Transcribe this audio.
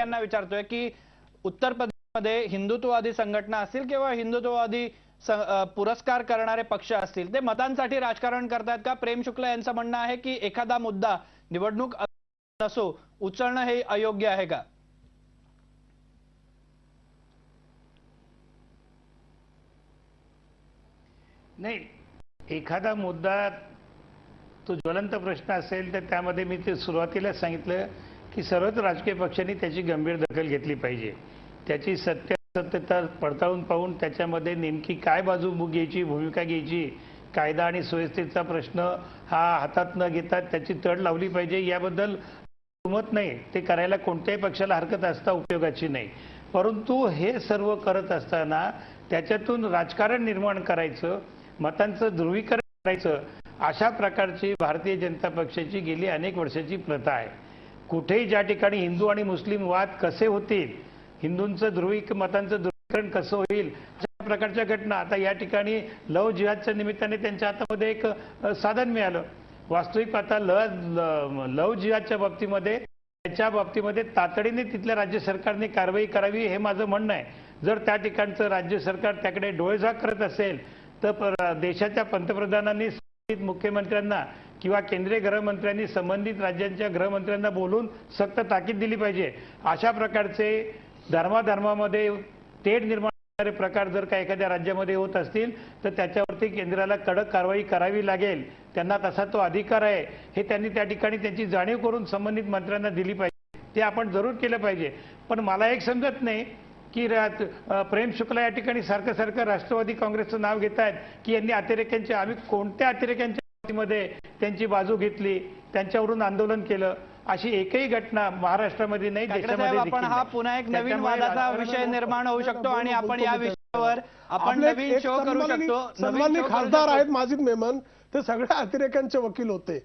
यांना विचारतोय की उत्तर प्रदेशमध्ये हिंदुत्ववादी संघटना असतील किंवा हिंदुत्ववादी पुरस्कार करणारे पक्ष असतील ते मतांसाठी राजकारण करतायत का? प्रेम शुक्ला यांचं म्हणणं आहे की एखादा मुद्दा निवडणूक नसो उचलणं हे अयोग्य आहे का? नाही एखादा मुद्दा तो ज्वलंत प्रश्न असेल तर त्यामध्ये मी ते सुरुवातीला सांगितलं. की सर्वच राजकीय पक्षांनी त्याची गंभीर दखल घेतली पाहिजे. त्याची सत्य सत्यता पडताळून पाहून त्याच्यामध्ये नेमकी काय बाजू घ्यायची भूमिका घ्यायची कायदा आणि सुव्यवस्थेचा प्रश्न हा हातात न घेता त्याची तड लावली पाहिजे याबद्दल मत नाही. ते करायला कोणत्याही पक्षाला हरकत असता उपयोगाची नाही. परंतु हे सर्व करत असताना त्याच्यातून राजकारण निर्माण करायचं मतांचं ध्रुवीकरण करायचं अशा प्रकारची भारतीय जनता पक्षाची गेली अनेक वर्षाची प्रथा आहे. कुठेही ज्या ठिकाणी हिंदू आणि मुस्लिम वाद कसे होतील हिंदूंचं ध्रुवीक मतांचं ध्रुवीकरण कसं होईल अशा प्रकारच्या घटना. आता या ठिकाणी लव जिहादच्या निमित्ताने त्यांच्या हातामध्ये एक साधन मिळालं. वास्तविक आता ल लव जिहादच्या बाबतीमध्ये त्याच्या बाबतीमध्ये तातडीने तिथल्या राज्य सरकारने कारवाई करावी हे माझं म्हणणं आहे. जर त्या ठिकाणचं राज्य सरकार त्याकडे डोळेझाक करत असेल तर देशाच्या पंतप्रधानांनी मुख्यमंत्र्यांना किंवा केंद्रीय गृहमंत्र्यांनी संबंधित राज्यांच्या गृहमंत्र्यांना बोलून सक्त ताकीद दिली पाहिजे. अशा प्रकारचे धर्माधर्मामध्ये तेढ निर्माण करणारे प्रकार जर का एखाद्या राज्यामध्ये होत असतील तर त्याच्यावरती केंद्राला कडक कारवाई करावी लागेल. त्यांना तसा तो अधिकार आहे. हे त्यांनी त्या ठिकाणी त्यांची जाणीव करून संबंधित मंत्र्यांना दिली पाहिजे. ते आपण जरूर केलं पाहिजे. पण मला एक समजत नाही की प्रेम शुक्ला या ठिकाणी सारखं सारखं राष्ट्रवादी काँग्रेसचं नाव घेत आहेत की यांनी अतिरेक्यांच्या आम्ही कोणत्या अतिरेक्यांच्या मध्ये त्यांची बाजू घेतली त्यांच्यावरून आंदोलन केलं अशी एकही घटना महाराष्ट्रामध्ये नाही देशामध्ये आपण हा नाही. पुन्हा एक नवीन वादाचा विषय निर्माण होऊ शकतो आणि आपण या विषयावर आपण नवीन शो करू शकतो खासदार. आहेत माजिद मेमन ते सगळ्या अतिरेक्यांचे वकील होते